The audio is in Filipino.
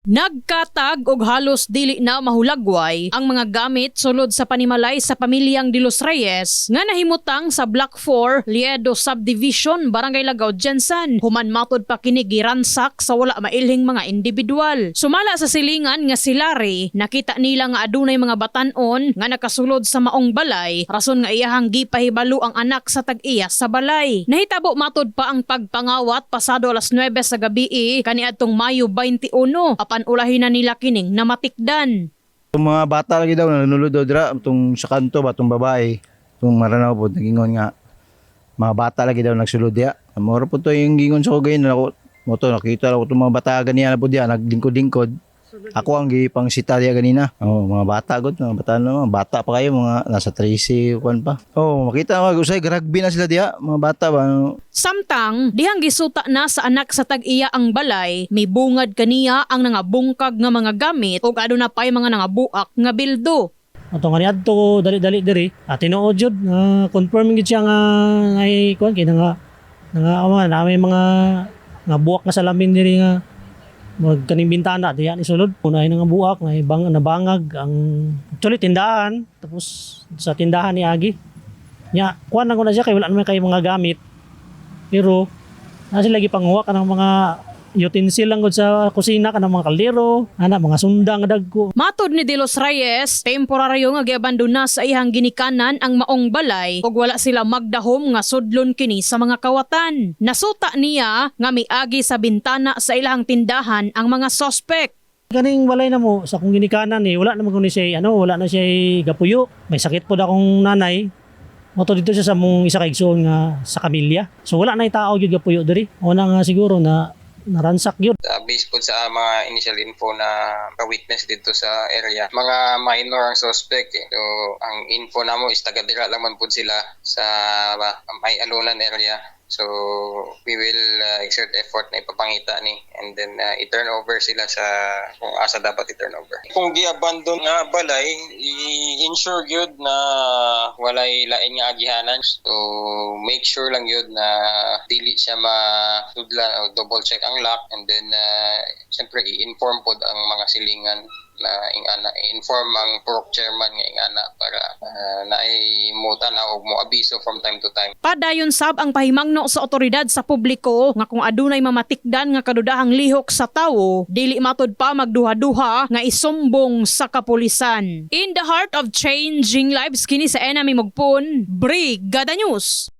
Nagkatag og halos dili na mahulagway ang mga gamit sulod sa panimalay sa pamilyang De Los Reyes nga nahimutang sa Block 4 Liedo Subdivision Barangay Lagaw Jensen human matod pa kini giransak sa wala mailhing mga individual. Sumala sa silingan nga si Larry nakita nila nga adunay mga batanon nga nakasulod sa maong balay rason nga iyahang gipahibalo ang anak sa tag-iya sa balay. Nahitabo matod pa ang pagpangawat pasado alas 9 sa gabi kaniadtong Mayo 21 apan ulahin na nila kining namatikdan. Itong mga bata lagi daw nanunulod daw dira itong sa kanto ba itong babae itong maranaw po nagingon nga mga bata lagi daw nagsulod diya. Moro po to yung gingon sa kagayin ako mo to nakita ko itong mga bata ganyan na po diya naglingkod-lingkod. Ako ang gipang sita diya ganina. Oh, mga bata gud, mga bata na mga bata pa kayo mga nasa 13 kuan pa. Oh, makita mo usay rugby na sila diya, mga bata ba. ano. Samtang dihang gisuta na sa anak sa tag-iya ang balay, may bungad kaniya ang nangabungkag nga mga gamit ug aduna pay mga nangabuak nga bildo. Ato nga ni adto dali-dali diri. At tinuod jud na confirm gid siya nga ay kuan kay nga nga ama na may mga nga buwak nga salamin diri nga mag kaning bintana diyan isulod. Una ay nga buwak nga bang nabangag ang actually tindahan tapos sa tindahan ni Agi. Nya kuan na ko na siya kay wala naman kay mga gamit. Pero na sila gipanguha ka ng mga utensil lang gud sa kusina ka ng mga kaldero, ana mga sundang dagko. Matod ni De Los Reyes, temporaryo nga giabandona sa ihang ginikanan ang maong balay ug wala sila magdahom nga sudlon kini sa mga kawatan. Nasuta niya nga miagi sa bintana sa ilang tindahan ang mga sospek. Kaning walay na mo sa kung ginikanan ni wala naman kuno siya ano wala na siya gapuyo. May sakit po da akong nanay. Moto dito siya sa mong isa ka igsoon nga sa kamilya. So wala na tao gyud gapuyo diri. Una nga siguro na naransak gyud. uh, based po sa mga initial info na ka-witness dito sa area. Mga minor ang suspect eh. So, ang info namo is taga-dira lang man po sila sa uh, may alunan area. So, we will uh, exert effort na ipapangita ni and then uh, i-turn over sila sa kung asa dapat i-turn over. Kung gi-abandon nga balay, i-ensure gyud na walay lain nga agihanan. So, make sure lang yun na dili siya matudlan o double check ang lock and then uh, siyempre i-inform pod ang mga silingan na ingana i-inform ang purok chairman nga ingana para uh, naimutan na og mo abiso from time to time. Padayon sab ang pahimangno sa otoridad sa publiko nga kung adunay mamatikdan nga kadudahang lihok sa tawo, dili matod pa magduha-duha nga isumbong sa kapulisan. In the heart of changing lives kini sa enemy mugpon, Brigada News.